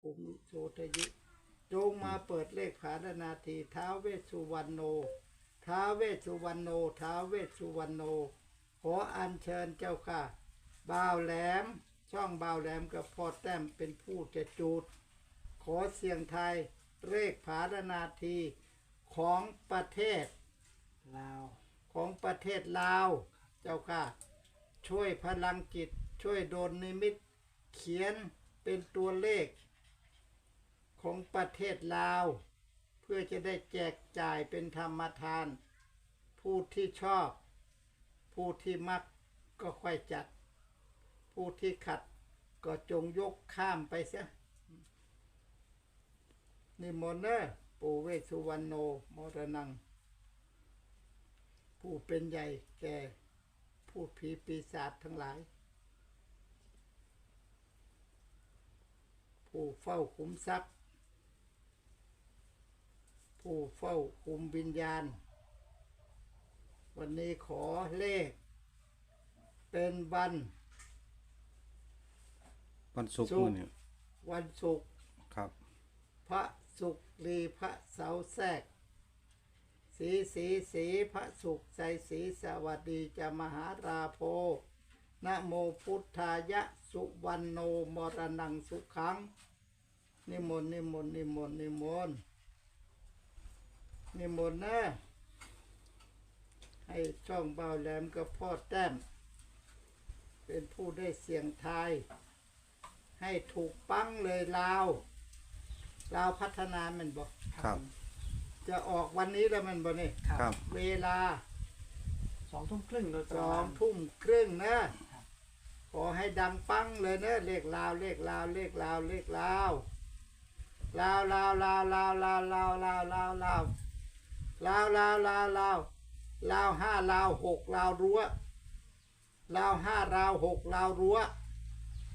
ภูมิโสทยิจงมาเปิดเลขผาดนาทีท้าเวสสุวรรณโนท้าเวสสุวรรณโนท้าเวสสุวรรณโน ขออัญเชิญเจ้าค่ะ บ่าวแหลม ช่องบ่าวแหลมกับพ่อแต้มเป็นผู้จะจูด ขอเสียงไทยเลขผาดนาทีของประเทศลาวของประเทศลาวเจ้าค่ะ ช่วยพลังจิตช่วยโดนนิมิต เขียนเป็นตัวเลข ของประเทศลาว เพื่อจะได้แจกจ่ายเป็นธรรมทาน ผู้ที่ชอบ ผู้ที่มักก็ค่อยจัด ผู้ที่ขัดก็จงยกข้ามไปเสียนิมนต์เนอะปู่เวสุวรรณโนมรนัง ผู้เป็นใหญ่แก่ผู้ผีปีศาจทั้งหลาย ผู้เฝ้าคุ้มทรัพย์ ผู้เฝ้าคุมวิญญาณ วันนี้ขอเลข เป็นวันวันศุกร์ศุกร์มื้อนี่วันศุกร์ครับ พระศุกร์รีพระเสาร์แทรก สีสีสีพระศุกร์ใสสีสวัสดีจะมหาราโพนะโมพุทธายะสุวรรณโนมรณังสุขัง นิมนต์นิมนต์นิมนต์นิมนต์ นิมนต์นะให้ช่องเบาแหลมกับพ่อแต้ม เป็นผู้ได้เสียงทาย ให้ถูกปังเลยลาวลาวพัฒนามันบอกครับ จะออกวันนี้แล้วมันบอกนี่ครับ เวลาสองทุ่มครึ่งโดยปสระอมางณทุ่มครึ่งนะขอให้ดังปังเลยนะเลขลาวเลขลาวเลขลาวเลขลาวลาวลาวลาวลาวลาวลาวลาวลาวลาว ลาวลาวลาวลาวลาวห้าลาวหกลาวรั้วลาวห้าราวหกลาวรั้ว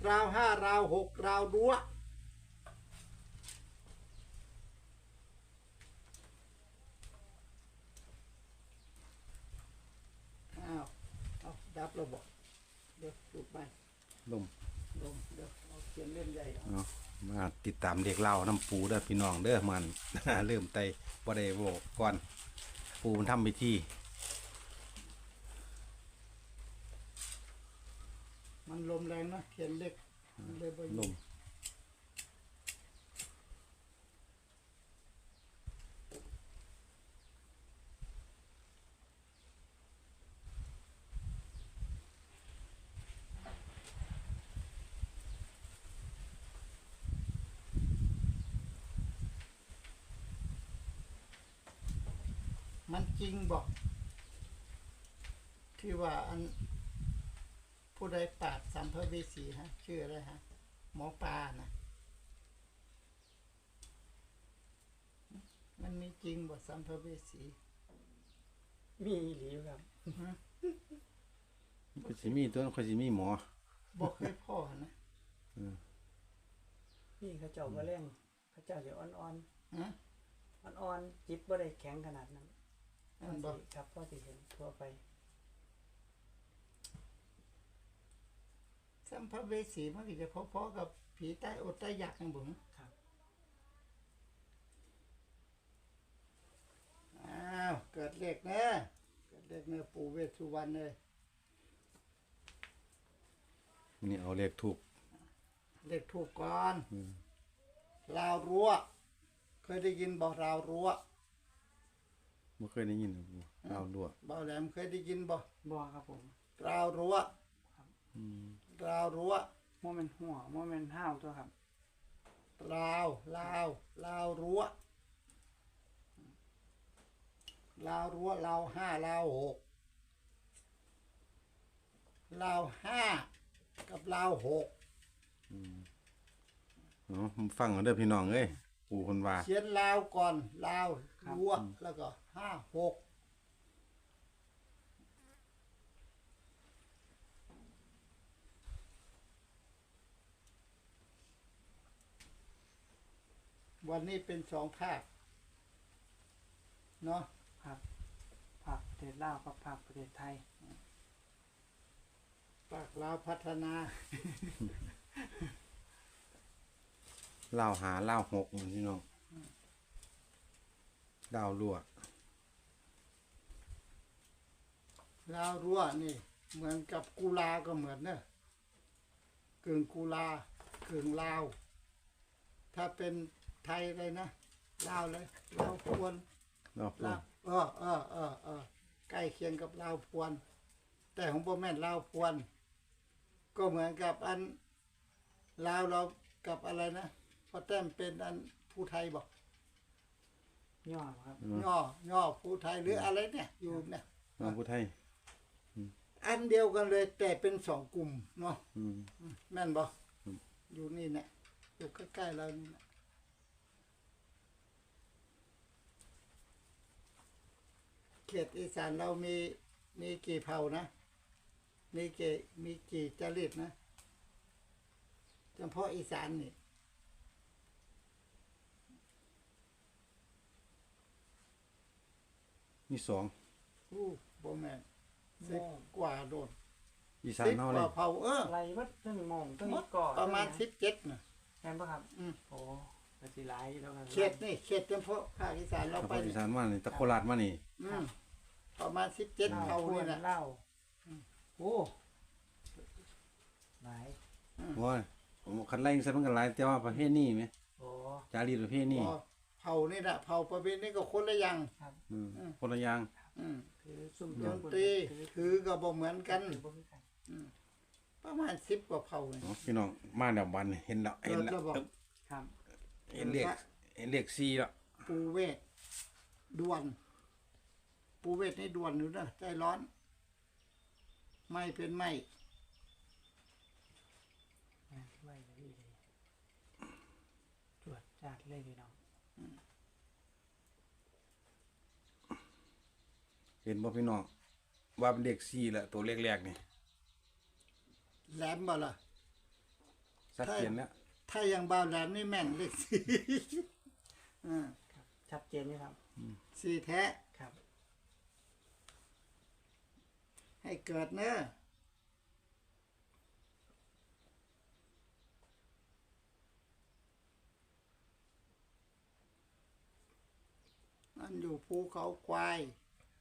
ลาวห้าราวหกลาวรั้วอ้าวเอาดับระบบเดี๋ยวจุดไปลมลงเดี๋ยวเอาเขียนเล่มใหญ่เอาเอามาติดตามเด็กเล่าน้ำปูเด้อพี่น้องเด้อมัน เริ่มไตบ่ได้โวกก่อน ปูมันทำพิธีมันลมแรงนะเขียนเล็กมันเลยบ่ลอยู่ม มันจริงบอก ที่ว่าอันผู้ใดปราดสัมภเวสีฮะ ชื่ออะไรฮะ หมอปลานะมันมีจริงบอกสัมภเวสี มีอีหลีอยู่ครับก็สิมีตัวก็สิมีหมอบอกเคยพ่อนะนี่เขาเจ้ามาเล่งเขาเจ้าจะอ่อนฮะๆอ่อนๆจิตบ่ได้แข็งขนาดนั้น อันบอกครับพ่อสิเห็นทั่วไปสัมภเวสีมันก็จะพอๆกับผีใต้อดใต้อยากนะบุ๋มครับอ้าวเกิดเลขนะเกิดเลขเนี่ยปู่เวสสุวรรณเลยนี่เอาเลขถูกเลขถูกก่อนราวรั้วเคยได้ยินบอกราวรั้ว บ่เคยได้ยินเลยปูเอาลวกเบาแหลมเคยได้ยินบอกบ่ครับผมราวรั้วอืมราวรั้วโมเมนหัวโมเมนห้าวตัวครับราวราวราวรั้วราวรั้วราวห้าราวหกราวห้ากับราวหกเอาฟังกันเด้อพี่น้องเอ้ยปูเพิ่นว่าเขียนราวก่อนราวรั้วแล้วก็ ห้าหกวันนี้เป็นสองภาคเนาะครับภาคประเทศลาวกับภาคประเทศไทยภาคลาวพัฒนา เล่าวหาเล่าวหกพี่น้องดาวรั่ว ลาวรั่วนี่ เหมือนกับกุลาก็เหมือนเนอะกึ่งกุลากึ่งลาว ถ้าเป็นไทยเลยนะลาวเลยลาวพวนดาวพวลางวเออเออเออเออใกล้เคียงกับลาวพวน แต่ของพ่อแม่นลาวพวน ก็เหมือนกับอันลาวเรากับอะไรนะพอแต้มเป็นอันผู้ไทยบอกย่อครับ ย่อย่อผู้ไทยหรืออะไรเนี่ยอยู่เนี่ย น้องผู้ไทย อันเดียวกันเลย แต่เป็นสองกลุ่มเนาะอืม แม่นบ่อืม อยู่นี่เนี่ยอยู่ใกล้ๆเรานี่นะเขตอีสานเรามีมีกี่เผ่านะ มีกี่มีกี่จริตนะเฉพาะอีสานนี่มีสองอู้บ่แม่น สิบกว่าโดนอีสานสิบเฮากเลว่ายเผ่าเออไรวัดต้นมองต้นก่อประมาณสิบเจ็ดนะ แม่นปะครับอืม โอ้ปฏิไลายแล้วกันเขตนี่เขตเฉพาะภาคอีสานเราเฉไปพาะอีนี่สานมานี่ตะโคราชมานี่อืมประมาณสิบเจ็ดเหล้าเผ่าพวนี่นนะ เหล้าโอ้หลายโอ้ยผมคันไล่ใส่มันกันหลายแต่ว่าประเภทนี้ไหมโอ้จารีตประเภทนี้อ๋อเผ่านี่นะเผ่าประเภทนี้ก็คนละอย่าง อืมคนละอย่าง อืมถือซุ่มดนตรีถือก็บ่เหมือนกันถือบ่คือกันประมาณสิบกว่าเผ่านี่เนาะพี่น้องมาแล้วบัดนเห็นแล้วเห็นแล้วเราบอก ครับเห็นเลขเห็นเลข4แล้วปูเวทดวน ปูเวทนี่ดวนอยู่นะใจร้อน ไม่เป็นไม่แม่นไว้เลยเลยตรวจจัดเลยพี่น้อง เห็นบ่พี่น้องว่าเป็นเลข4แล้วตัวเลขแรกนี่แหลมบ่ล่ะ ชัดเจนแล้วถ้าอย่างบ่าวแหลมนี่แม่นเลขสี่อ่าครับชัดเจนนี่ครับ สี่แท้ ครับ ให้เกิดเนอะนั่นอยู่ภูเขาควาย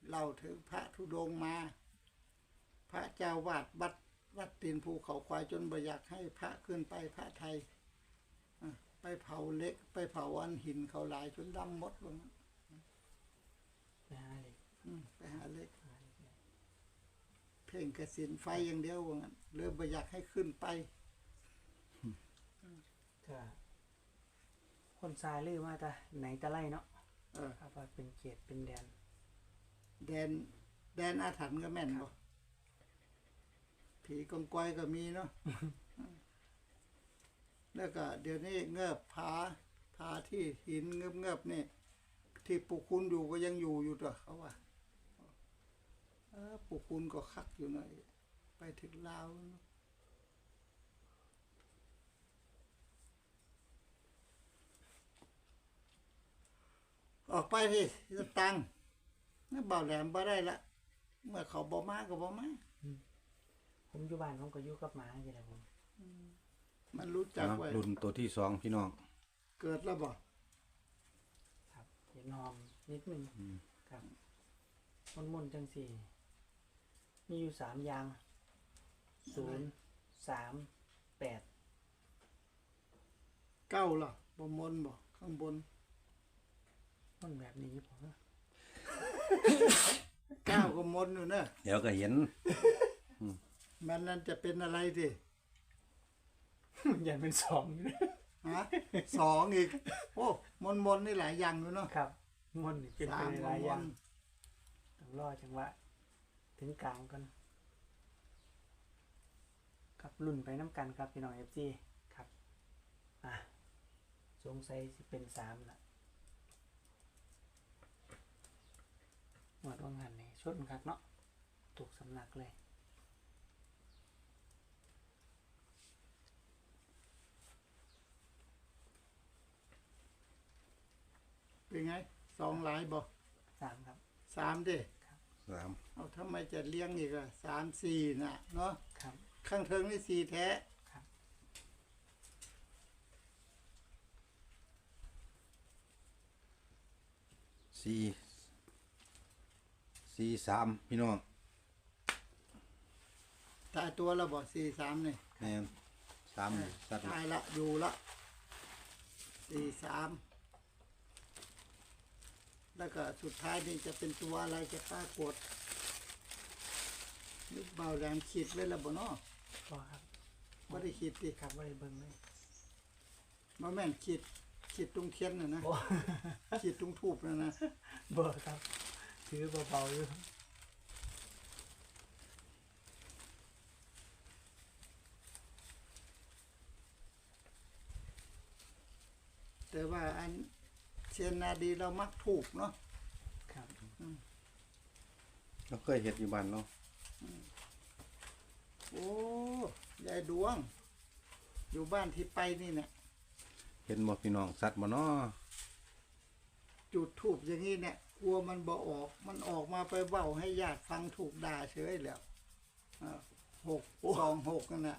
เล่าถึงพระธุดงค์มา พระเจ้าวาดวัดวัดตีนภูเขาควายจนบ่อยากให้พระขึ้นไปพระไทยอะไปเผาเล็ก ไปเผาอันหินเขาหลายจนดำหมดลงไปหาเลยอืมไปหาเล็ก เพ่งกระสินไฟอย่างเดียวว่างั้นเริ่มบ่อยากให้ขึ้นไปก็คนทรายลือมาแต่ไหนแต่ไรเนาะเออครับว่าเป็นเขตเป็นแดน แดนแดนอาถรรพ์ก็แม่นบ่ผีกองกอยก็มีเนาะแล้วก็เดี๋ยวนี้เงือบผาผาที่หินเงือบเงือบๆนี่ ที่ปุกคุณอยู่ก็ยังอยู่อยู่ตัวเขาว่าเออปุกคุณก็คักอยู่หน่อย ไปถึงลาวเนอะออกไปที่สตังค์ นั่นเบาแหลมบ่ได้ละ เมื่อเขาบ่มาก็บ่มา ผมอยู่บ้านผมก็อยู่กับหมาอย่างไรผมมันรู้จักเอาไว้รุ่นตัวที่สองพี่น้อง เกิดแล้วบ่ครับเห็นหอมนิดนึงครับมนมนๆจังสี่ มีอยู่สามอย่างศูนย์สามแปดเก้าล่ะบ่มนบ่ข้างบน มันแบบนี้ผมว่าเก้าก็มนอยู่เนอะเดี๋ยวก็เห็น มันนั่นจะเป็นอะไรสิมันยันเป็นสองอยู่นะฮะสองอีก โอ้มนมนนี่หลายอย่างอยู่เนาะครับมนนี่เป็นสาไปมหก็ลายมอย่างนต้องรอจังหวะถึงกลางกันครับรุ่นไปน้ำกันครับพี่น้องเอฟซีครับ อะสงสัยสิเป็นสามละ หมดว่างานนี่ชดคักเนาะถูกสำนักเลยเป็นไงสองหลายบ่สามครับสามเด้สามเอาทำไมจะเลี้ยงอีกอะสามสี่น่ะเนาะครับข้างเทิงนี่สี่แท้สี่ สี่สามพี่น้องตายตัวเราบอกสี่สามนี่แม่นสามสัตว์ตายละอยู่ละสี่สามแล้วก็สุดท้ายนี่จะเป็นตัวอะไรจะปรากฏนึกเบาแรงขีดไว้แล้วบ่เนาะก็ครับบ่ได้ขีดดิครับบ่ได้เบิ่งเลยบ่แม่นขีดขีดตรงเทียนน่ะนะโอ้ขีดตรงทูบน่ะนะเบ่ครับ ถือเบาๆอยู่แต่ว่าอันเชียนนาดีเรามักถูกเนาะครับเราเคยเห็ดอยู่บ้านเนาะโอ้ยายดวง อยู่บ้านที่ไปนี่เนี่ยเห็นบ่พี่น้องสัตว์บ่เนาะจุดทูบอย่างนี้เนี่ย กลัวมันบ่ออก มันออกมาไปเบ้าให้ญาติฟังถูกด่าเฉยแล้วหกสองหกนั่นน่ะ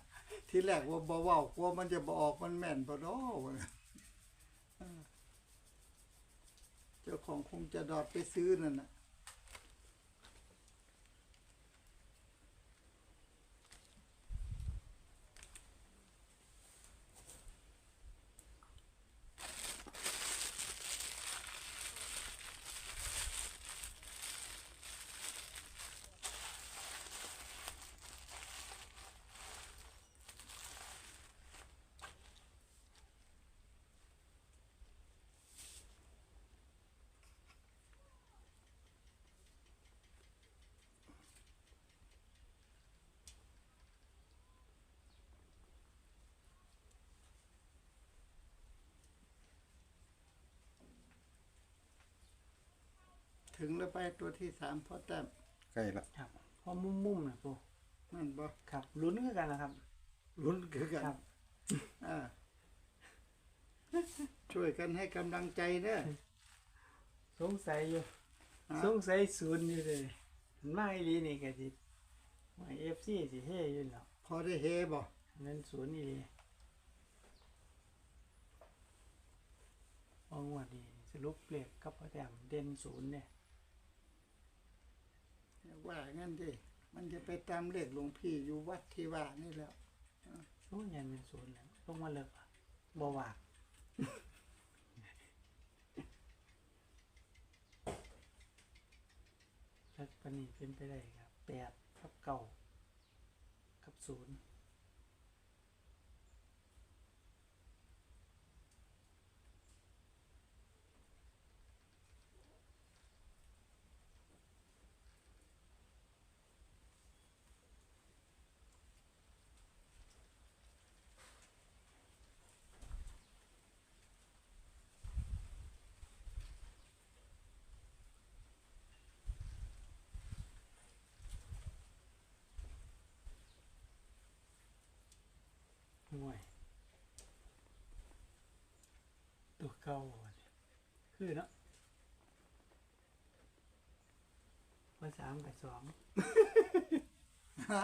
ที่แรกว่าบ่เว้ากลัวมันจะบ่ออกมันแม่นบ่เนาะวะอ่าเจ้าของคงจะดอดไปซื้อนั่นน่ะ ถึงแล้วไปตัวที่สามพอแต้มใกล้ละครับพอมุมๆนะปูนั่นบ่ครับลุ้นคือกันนะครับ ลุ้นคือกันครับ อ่าช่วยกันให้กำลังใจเด้อ สงสัยอยู่ฮะ สงสัยศูนย์อยู่เลยมันมาอีหลีนี่ก็สิว่า FC สิเฮอยู่แล้วพอได้เฮบ่นั่นศูนย์อีหลีว่างวดนี้สรุปเลขกับพ่อแต้มเด่นศูนย์เนี่ย ว่างั้นดิมันจะไปตามเลขหลวงพี่อยู่วัดที่ว่านี่แหล้วโอ้ยันเป็นศูนย์แล้วลงมาเลิกอะบ่วากแล้วปานนี้เป็นไปได้ครับแปดกับเก่ากับศูนย์ ตัว เก้าว่ะเนี่ยคือเนาะว่าสามกับสองฮะ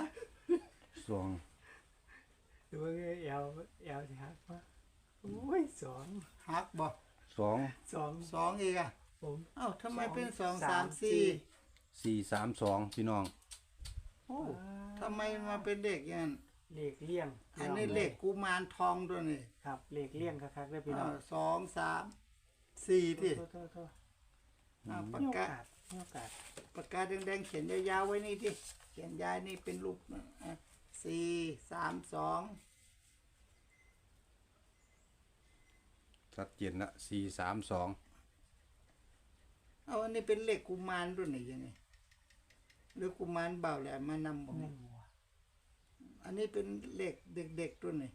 สองหรือว่าเอลเอลสิครับว่าโอ้ยสองฮักบ่สองสองสองอีกอะผมเอ้าทำไมเป็นสองสามสี่สี่สามสองพี่น้องโอ้ทำไมมาเป็นเลขอย่างนั้น เลขเลี่ยงอันนี้เลขกุมารทองด้วยนี่ครับ เลขเลี่ยงคักๆได้พี่น้องอ่าสองสามสี่ที่โทษโทษโทษอ่าปากมีโอกากาสมีโอกาสปากกาแดงๆเขียนยาวๆไว้นี่ที่เขียนยายนี่เป็นรูปอะสี่สามสองชัดเจนละสี่สามสองเอาอันนี้เป็นเลขกุมารด้วยนี่ยังไงหรือกุมารเบาแหละมานำบอกแม่งหัว อันนี้เป็นเลขเด็กๆตัวนี่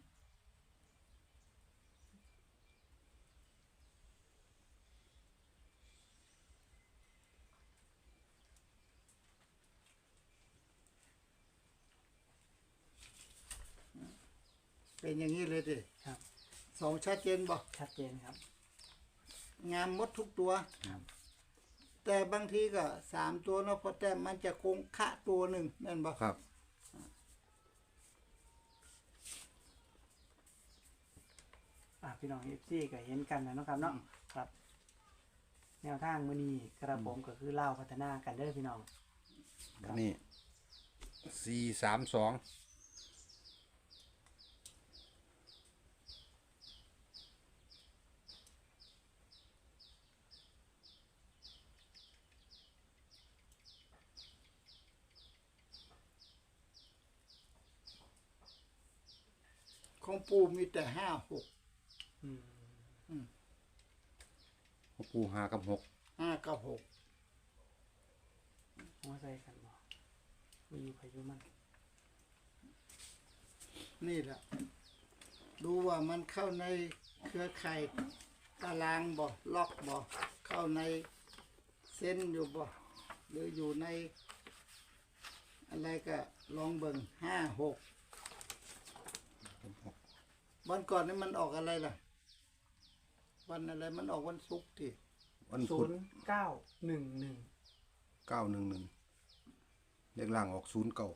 เป็นอย่างนี้เลยดิครับสองชัดเจนบอกชัดเจนครับ งามหมดทุกตัว ครับ แต่บางทีก็สามตัวเนาะเพราะแต่มันจะคงคะตัวหนึ่งนั่นบอกครับ อะพี่น้องเอฟซีก็เห็นกันนะเนาะครับเนาะครับ แนวทางมื้อนี้กระผมก็คือเล่าวพัฒนากันเด้อพี่น้องนี่สี่สามสองของปูมีแต่ห้าหก อืมปูหากับหกห้ากับหกหัวใส่กันบ่มีอยู่ไผอยู่มัน นี่แหละ ดูว่ามันเข้าในเครือข่ายตารางบ่ล็อกบ่เข้าในเส้นอยู่บ่หรืออยู่ใน อะไรก็ลองเบิ่งห้าหกวันก่อนนี่มันออกอะไรล่ะ วันอะไรมันออกวันศุกร์ที่วันศูพุธนย์เก้าหนึ่งหนึ่งเก้าหนึ่งหนึ่งเลขล่างออกศูนย์เก้า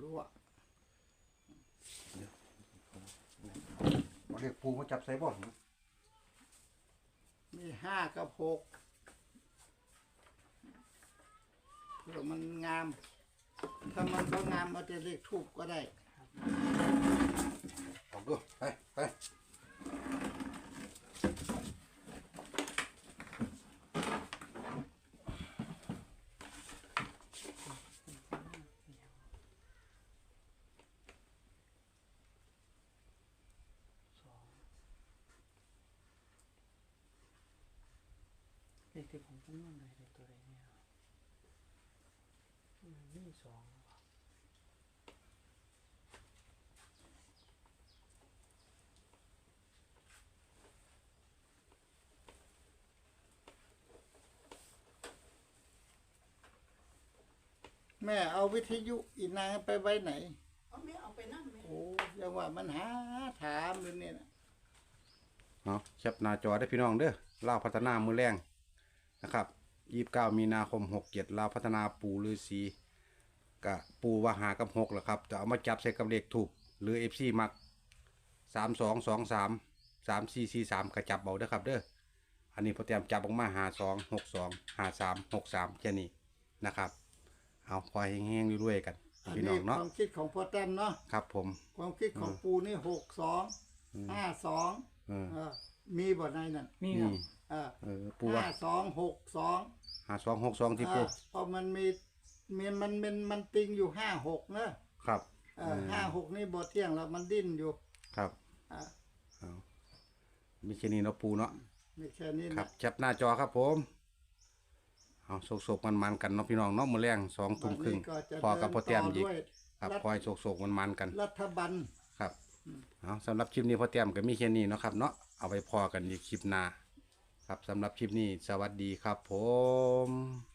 รู้ว่าเรียกปูมาจับใส่บ่อนมีห้ากับหกเผื่อมันงาม ถ้ามันก็งามเอาแต่เลขทูบก็ได้ออกดูไปไปสองเลขที่ผมคำนวณเลยเลขตัวใดเนี่ย อืมมีสองว่ะแม่เอาวิทยุอีนางไปไว้ไหน เอาไม่เอาไปนั่นไหมโอ้ยังว่ามันหาถามอยู่เนี่ยนะเอาแคปหน้าจอได้พี่น้องเด้อลาวพัฒนามือแรงนะครับยี่สิบเก้ามีนาคมหกเจ็ดลาวพัฒนาปูฤาษี กะปูว่าหากับหกแหละครับจะเอามาจับใส่กับเลขถูกหรือเอฟซีมักสามสองสองสามสามสี่สี่สามกระจับเบาเด้อครับเด้ออันนี้พอเตรียมจับออกมาหาสองหกสองหาสามหกสามแค่นี้นะครับ เอาคอยแห้งๆรวยๆกันอันพี่น้นี้องเนาะความคิดของพ่อแต้มเนาะครับผม ความคิดของปูนี่หกสองห้าสองเออ เออมีบ่ในนั่นมีครับนี่เออเออปูว่าห้าสองหกสองหาสองหกสองที่ปู อ่าเพราะมันมี มีมันมันมันติงอยู่ห้าหกนะครับ เออห้าหกนี่บ่เที่ยงแล้วมันดิ้นอยู่ครับอ่าเอามีแค่นี้เนาะปูเนาะไม่แค่นี้ครันะบแคปหน้าจอครับผมเอาโศกๆมันๆกันเนาะพี่น้องเนาะมือแรงสองทุ่มครึ่งวันนี้ก็จะพอกับพอเตรียมเดินอีกต่อด้วยครับรัฐคอยโศกๆมันๆกันรัฐบาล ครับเอาสำหรับคลิปนี้พอเตรียมก็มีแค่นี้เนาะครับเนาะเอาไปพอกันอีกคลิปหน้าครับสำหรับคลิปนี้สวัสดีครับผม